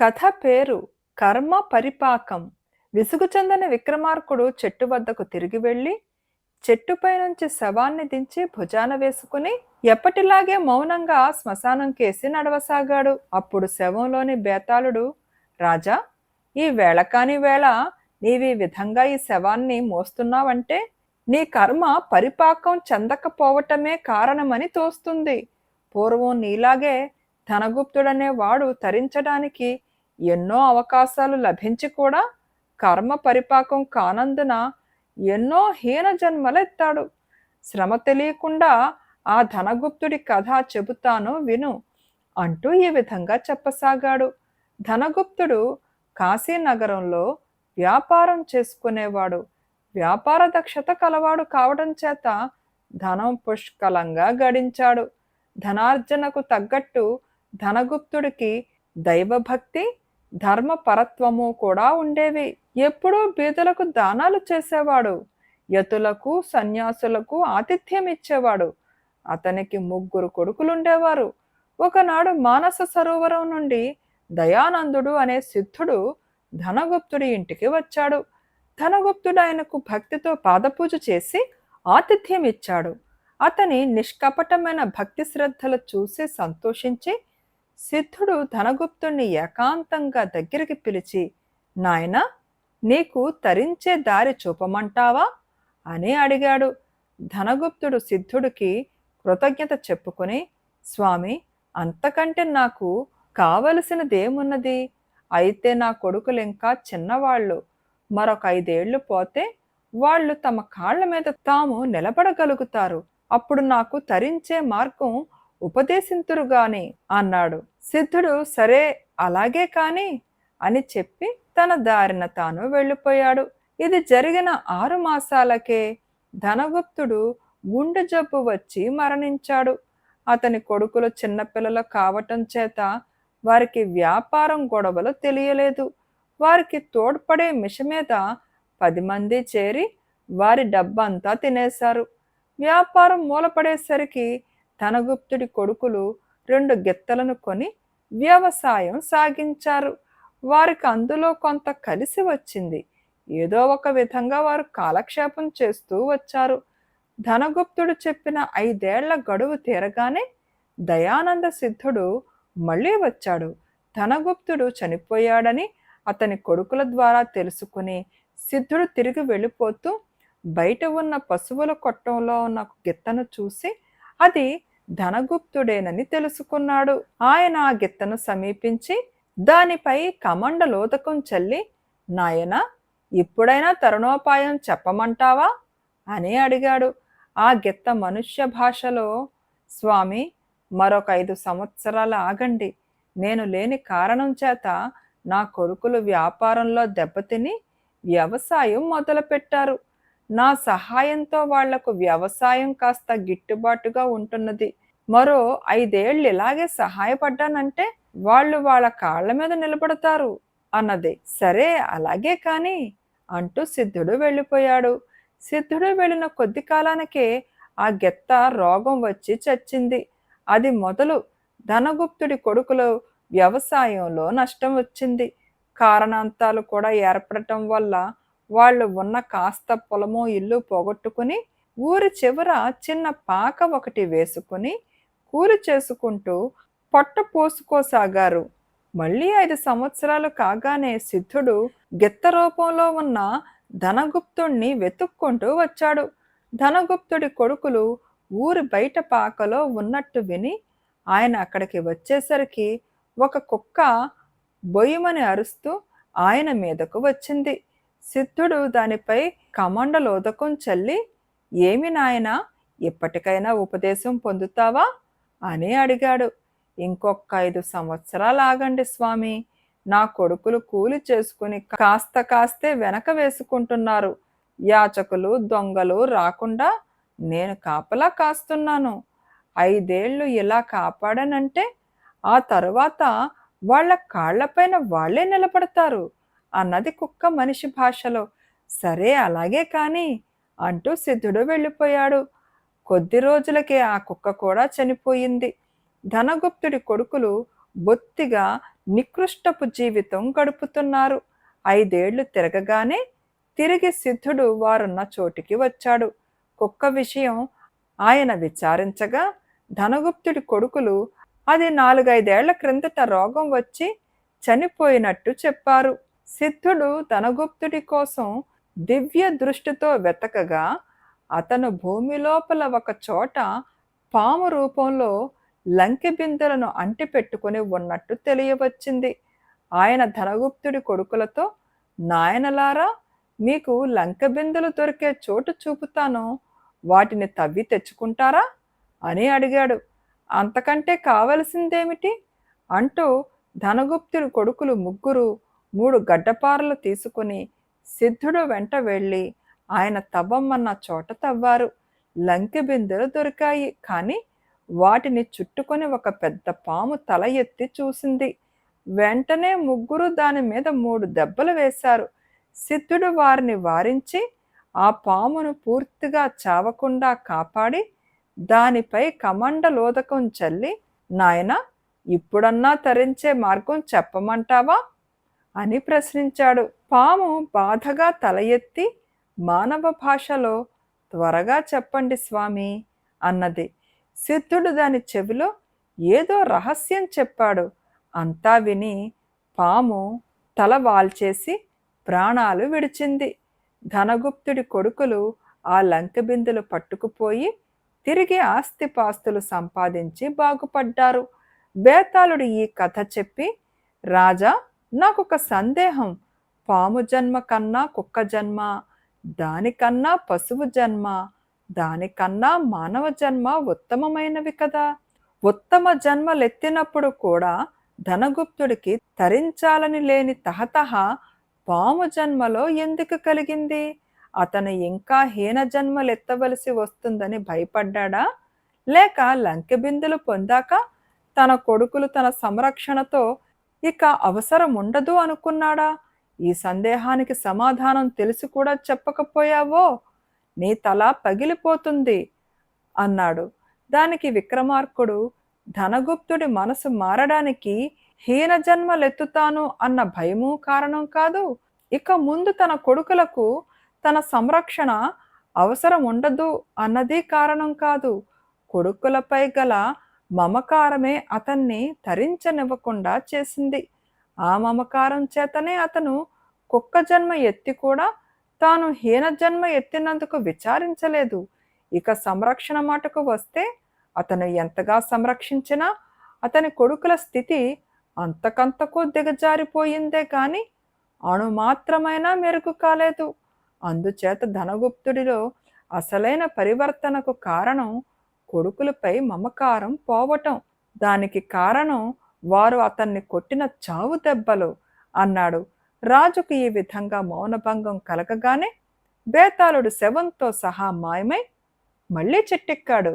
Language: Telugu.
కథ పేరు కర్మ పరిపాకం. విసుగు చెందిన విక్రమార్కుడు చెట్టు వద్దకు తిరిగి వెళ్ళి చెట్టుపై నుంచి శవాన్ని దించి భుజాన వేసుకుని ఎప్పటిలాగే మౌనంగా శ్మశానం కేసి నడవసాగాడు. అప్పుడు శవంలోని బేతాళుడు రాజా ఈ వేళ కాని వేళ నీవి విధంగా ఈ శవాన్ని మోస్తున్నావంటే నీ కర్మ పరిపాకం చెందకపోవటమే కారణమని తోస్తుంది. పూర్వం నీలాగే ధనగుప్తుడనే వాడు తరించడానికి ఎన్నో అవకాశాలు లభించి కూడా కర్మ పరిపాకం కానందున ఎన్నో హీన జన్మలెత్తాడు. శ్రమ తెలియకుండా ఆ ధనగుప్తుడి కథ చెబుతాను విను అంటూ ఈ విధంగా చెప్పసాగాడు. ధనగుప్తుడు కాశీనగరంలో వ్యాపారం చేసుకునేవాడు. వ్యాపార దక్షత కలవాడు కావడం చేత ధనం పుష్కలంగా గడించాడు. ధనార్జనకు తగ్గట్టు ధనగుప్తుడికి దైవభక్తి ధర్మపరత్వము కూడా ఉండేవి. ఎప్పుడూ బీదలకు దానాలు చేసేవాడు. యతులకు సన్యాసులకు ఆతిథ్యం ఇచ్చేవాడు. అతనికి ముగ్గురు కొడుకులుండేవారు. ఒకనాడు మానస సరోవరం నుండి దయానందుడు అనే సిద్ధుడు ధనగుప్తుడి ఇంటికి వచ్చాడు. ధనగుప్తుడు ఆయనకు భక్తితో పాదపూజ చేసి ఆతిథ్యం ఇచ్చాడు. అతని నిష్కపటమైన భక్తి శ్రద్ధలు చూసి సంతోషించి సిద్ధుడు ధనగుప్తుణ్ణి ఏకాంతంగా దగ్గరికి పిలిచి నాయన నీకు తరించే దారి చూపమంటావా? అని అడిగాడు. ధనగుప్తుడు సిద్ధుడికి కృతజ్ఞత చెప్పుకుని స్వామి అంతకంటే నాకు కావలసినదేమున్నది? అయితే నా కొడుకులు ఇంకా చిన్నవాళ్ళు. మరొక ఐదేళ్ళు పోతే వాళ్ళు తమ కాళ్ళ మీద తాము నిలబడగలుగుతారు. అప్పుడు నాకు తరించే మార్గం ఉపదేశింతురుగాని అన్నాడు. సిద్ధుడు సరే అలాగే కాని అని చెప్పి తన దారిన తాను వెళ్ళిపోయాడు. ఇది జరిగిన ఆరు మాసాలకే ధనగుప్తుడు గుండె జబ్బు వచ్చి మరణించాడు. అతని కొడుకులు చిన్నపిల్లలు కావటం చేత వారికి వ్యాపారం గొడవలు తెలియలేదు. వారికి తోడ్పడే మిష మీద పది మంది చేరి వారి డబ్బంతా తినేశారు. వ్యాపారం మూలపడేసరికి ధనగుప్తుడి కొడుకులు రెండు గిత్తలను కొని వ్యవసాయం సాగించారు. వారికి అందులో కొంత కలిసి వచ్చింది. ఏదో ఒక విధంగా వారు కాలక్షేపం చేస్తూ వచ్చారు. ధనగుప్తుడు చెప్పిన ఐదేళ్ళ గడువు తీరగానే దయానంద సిద్ధుడు మళ్ళీ వచ్చాడు. ధనగుప్తుడు చనిపోయాడని అతని కొడుకుల ద్వారా తెలుసుకుని సిద్ధుడు తిరిగి వెళ్ళిపోతూ బయట ఉన్న పశువుల కొట్టంలో ఉన్న గిత్తను చూసి అది ధనగుప్తుడేనని తెలుసుకున్నాడు. ఆయన ఆ గిత్తను సమీపించి దానిపై కమండలోదకం చల్లి నాయన ఇప్పుడైనా తరుణోపాయం చెప్పమంటావా? అని అడిగాడు. ఆ గిత్త మనుష్య భాషలో స్వామి మరొక ఐదు సంవత్సరాలు ఆగండి. నేను లేని కారణం చేత నా కొడుకులు వ్యాపారంలో దెబ్బతిని వ్యవసాయం మొదలుపెట్టారు. నా సహాయంతో వాళ్ళకు వ్యవసాయం కాస్త గిట్టుబాటుగా ఉంటున్నది. మరో ఐదేళ్ళు ఇలాగే సహాయపడ్డానంటే వాళ్ళు వాళ్ళ కాళ్ళ మీద నిలబడతారు. అన్నది. సరే అలాగే కాని అంటూ సిద్ధుడు వెళ్ళిపోయాడు. సిద్ధుడు వెళ్ళిన కొద్ది కాలానికే ఆ గెత్త రోగం వచ్చి చచ్చింది. అది మొదలు ధనగుప్తుడి కొడుకులు వ్యవసాయంలో నష్టం వచ్చింది. కారణాంతాలు కూడా ఏర్పడటం వల్ల వాళ్ళు ఉన్న కాస్త పొలము ఇల్లు పోగొట్టుకుని ఊరి చివర చిన్న పాక ఒకటి వేసుకుని కూలి చేసుకుంటూ పొట్ట పోసుకోసాగారు. మళ్ళీ ఐదు సంవత్సరాలు కాగానే సిద్ధుడు గెత్త రూపంలో ఉన్న ధనగుప్తుణ్ణి వెతుక్కుంటూ వచ్చాడు. ధనగుప్తుడి కొడుకులు ఊరి బయట పాకలో ఉన్నట్టు విని ఆయన అక్కడికి వచ్చేసరికి ఒక కుక్క బొయ్యమని అరుస్తూ ఆయన మీదకు వచ్చింది. సిద్ధుడు దానిపై కమండలోదకం చల్లి ఏమి నాయనా ఇప్పటికైనా ఉపదేశం పొందుతావా? అని అడిగాడు. ఇంకొక ఐదు సంవత్సరాలు ఆగండి స్వామి. నా కొడుకులు కూలి చేసుకుని కాస్త కాస్తే వెనక వేసుకుంటున్నారు. యాచకులు దొంగలు రాకుండా నేను కాపలా కాస్తున్నాను. ఐదేళ్ళు ఇలా కాపాడనంటే ఆ తరువాత వాళ్ళ కాళ్ళపైన వాళ్ళే నిలబడతారు. అన్నది కుక్క మనిషి భాషలో. సరే అలాగే కానీ అంటూ సిద్ధుడు వెళ్ళిపోయాడు. కొద్ది రోజులకే ఆ కుక్క కూడా చనిపోయింది. ధనగుప్తుడి కొడుకులు బొత్తిగా నికృష్టపు జీవితం గడుపుతున్నారు. ఐదేళ్ళు తిరగగానే తిరిగి సిద్ధుడు వారున్న చోటికి వచ్చాడు. కుక్క విషయం ఆయన విచారించగా ధనగుప్తుడి కొడుకులు అది నాలుగైదేళ్ళ క్రిందట రోగం వచ్చి చనిపోయినట్టు చెప్పారు. సిద్ధుడు ధనగుప్తుడి కోసం దివ్య దృష్టితో వెతకగా అతను భూమి లోపల ఒక చోట పాము రూపంలో లంకె బిందెలను అంటిపెట్టుకుని ఉన్నట్టు తెలియవచ్చింది. ఆయన ధనగుప్తుడి కొడుకులతో నాయనలారా మీకు లంక బిందెలు దొరికే చోటు చూపుతాను. వాటిని తవ్వి తెచ్చుకుంటారా? అని అడిగాడు. అంతకంటే కావలసిందేమిటి? అంటూ ధనగుప్తుడి కొడుకులు ముగ్గురు మూడు గడ్డపారలు తీసుకుని సిద్ధుడు వెంట వెళ్ళి ఆయన తవ్వమన్న చోట తవ్వారు. లంకె బిందెలు దొరికాయి. కానీ వాటిని చుట్టుకొని ఒక పెద్ద పాము తల ఎత్తి చూసింది. వెంటనే ముగ్గురు దాని మీద మూడు దెబ్బలు వేశారు. సిద్ధుడు వారిని వారించి ఆ పామును పూర్తిగా చావకుండా కాపాడి దానిపై కమండలోదకం చల్లి నాయన ఇప్పుడన్నా తరించే మార్గం చెప్పమంటావా? అని ప్రశ్నించాడు. పాము బాధగా తల ఎత్తి మానవ భాషలో త్వరగా చెప్పండి స్వామి అన్నది. సిద్ధుడు దాని చెవిలో ఏదో రహస్యం చెప్పాడు. అంతా విని పాము తల వాల్చేసి ప్రాణాలు విడిచింది. ధనగుప్తుడి కొడుకులు ఆ లంక బిందులు పట్టుకుపోయి తిరిగి ఆస్తిపాస్తులు సంపాదించి బాగుపడ్డారు. బేతాళుడు ఈ కథ చెప్పి రాజా నాకొక సందేహం. పాము జన్మ కన్నా కుక్క జన్మ దానికన్నా పశువు జన్మ దానికన్నా మానవ జన్మ ఉత్తమమైనవి కదా. ఉత్తమ జన్మలెత్తినప్పుడు కూడా ధనగుప్తుడికి తరించాలని లేని తహతహ పాము జన్మలో ఎందుకు కలిగింది? అతను ఇంకా హీన జన్మలెత్తవలసి వస్తుందని భయపడ్డా లేక లంకె బిందులు పొందాక తన కొడుకులు తన సంరక్షణతో ఇక అవసరం ఉండదు అనుకున్నాడా? ఈ సందేహానికి సమాధానం తెలిసి కూడా చెప్పకపోయావో? నీ తల పగిలిపోతుంది అన్నాడు. దానికి విక్రమార్కుడు ధనగుప్తుడి మనసు మారడానికి హీన జన్మలెత్తుతాను అన్న భయము కారణం కాదు. ఇక ముందు తన కొడుకులకు తన సంరక్షణ అవసరం ఉండదు అన్నది కారణం కాదు. కొడుకులపై గల మమకారమే అతన్ని తరించనివ్వకుండా చేసింది. ఆ మమకారం చేతనే అతను కుక్క జన్మ ఎత్తి కూడా తాను హీన జన్మ ఎత్తినందుకు విచారించలేదు. ఇక సంరక్షణ మాటకు వస్తే అతను ఎంతగా సంరక్షించినా అతని కొడుకుల స్థితి అంతకంతకు దిగజారిపోయిందే కాని అణుమాత్రమైనా మెరుగు కాలేదు. అందుచేత ధనగుప్తుడిలో అసలైన పరివర్తనకు కారణం కొడుకులపై మమకారం పోవటం. దానికి కారణం వారు అతన్ని కొట్టిన చావు దెబ్బలు అన్నాడు. రాజుకు ఈ విధంగా మౌనభంగం కలగగానే బేతాళుడు శవంతో సహా మాయమై మళ్ళీ చెట్టెక్కాడు.